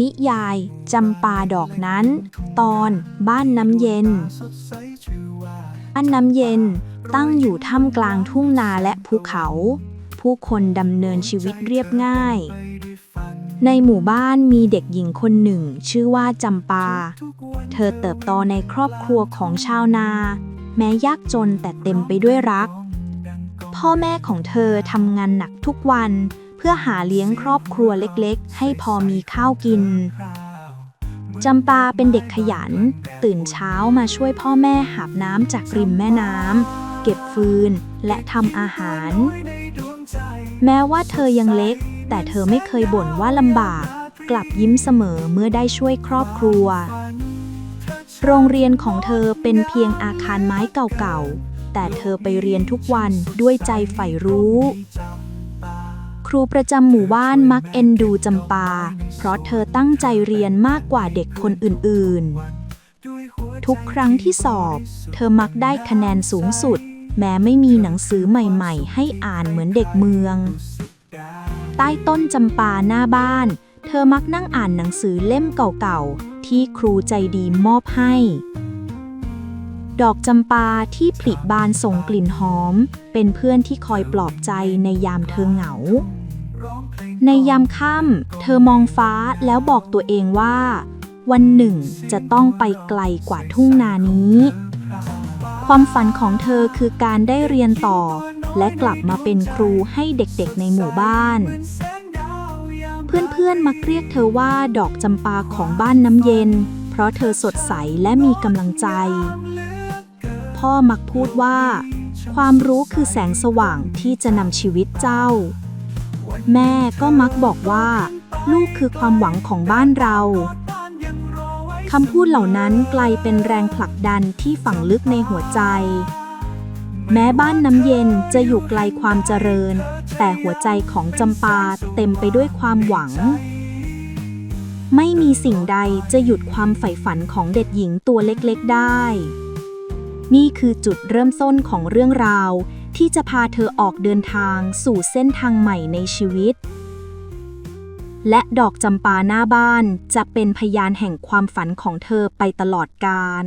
นิยายจำปาดอกนั้น ตอนบ้านน้ำเย็น บ้านน้ำเย็นตั้งอยู่ท่ามกลางทุ่งนาและภูเขา ผู้คนดำเนินชีวิตเรียบง่าย ในหมู่บ้านมีเด็กหญิงคนหนึ่ง ชื่อว่าจำปา เธอเติบโตในครอบครัวของชาวนา แม้ยากจนแต่เต็มไปด้วยรัก พ่อแม่ของเธอทำงานหนักทุกวันเเพื่อหาเลี้ยงครอบครัวเล็กๆ ให้พอมีข้าวกินจำปาเป็นเด็กขยัน ตื่นเช้ามาช่วยพ่อแม่หาบน้ำจากริมแม่น้ำเก็บฟืนและทำอาหาร แม้ว่าเธอยังเล็ก แต่เธอไม่เคยบ่นว่าลำบาก กลับยิ้มเสมอเมื่อได้ช่วยครอบครัว โรงเรียนของเธอเป็นเพียงอาคารไม้เก่าๆ แต่เธอไปเรียนทุกวันด้วยใจใฝ่รู้ ครูประจำหมู่บ้านมักเอ็นดูจำปา เพราะเธอตั้งใจเรียนมากกว่าเด็กคนอื่นๆ ทุกครั้งที่สอบ เธอมักได้คะแนนสูงสุด แม้ไม่มีหนังสือใหม่ๆ ให้อ่านเหมือนเด็กเมือง ใต้ต้นจำปาหน้าบ้าน เธอมักนั่งอ่านหนังสือเล่มเก่าๆ ที่ครูใจดีมอบให้ดอกจำปาที่ผลิบานส่งกลิ่นหอม เป็นเพื่อนที่คอยปลอบใจในยามเธอเหงา ในยามค่ำเธอมองฟ้าแล้วบอกตัวเองว่า วันหนึ่งจะต้องไปไกลกว่าทุ่งนานี้ ความฝันของเธอคือการได้เรียนต่อ และกลับมาเป็นครูให้เด็กๆในหมู่บ้าน เพื่อนๆมักเรียกเธอว่าดอกจำปาของบ้านน้ำเย็น เพราะเธอสดใสและมีกำลังใจ พ่อมักพูดว่า ความรู้คือแสงสว่างที่จะนำชีวิตเจ้า แม่ก็มักบอกว่า ลูกคือความหวังของบ้านเราคำพูดเหล่านั้นกลายเป็นแรงผลักดันที่ฝังลึกในหัวใจ แม้บ้านน้ำเย็นจะอยู่ไกลความเจริญ แต่หัวใจของจำปาเต็มไปด้วยความหวัง ไม่มีสิ่งใดจะหยุดความใฝ่ฝันของเด็กหญิงตัวเล็กๆได้ นี่คือจุดเริ่มต้นของเรื่องราว ที่จะพาเธอออกเดินทางสู่เส้นทางใหม่ในชีวิต และดอกจำปาหน้าบ้านจะเป็นพยานแห่งความฝันของเธอไปตลอดกาล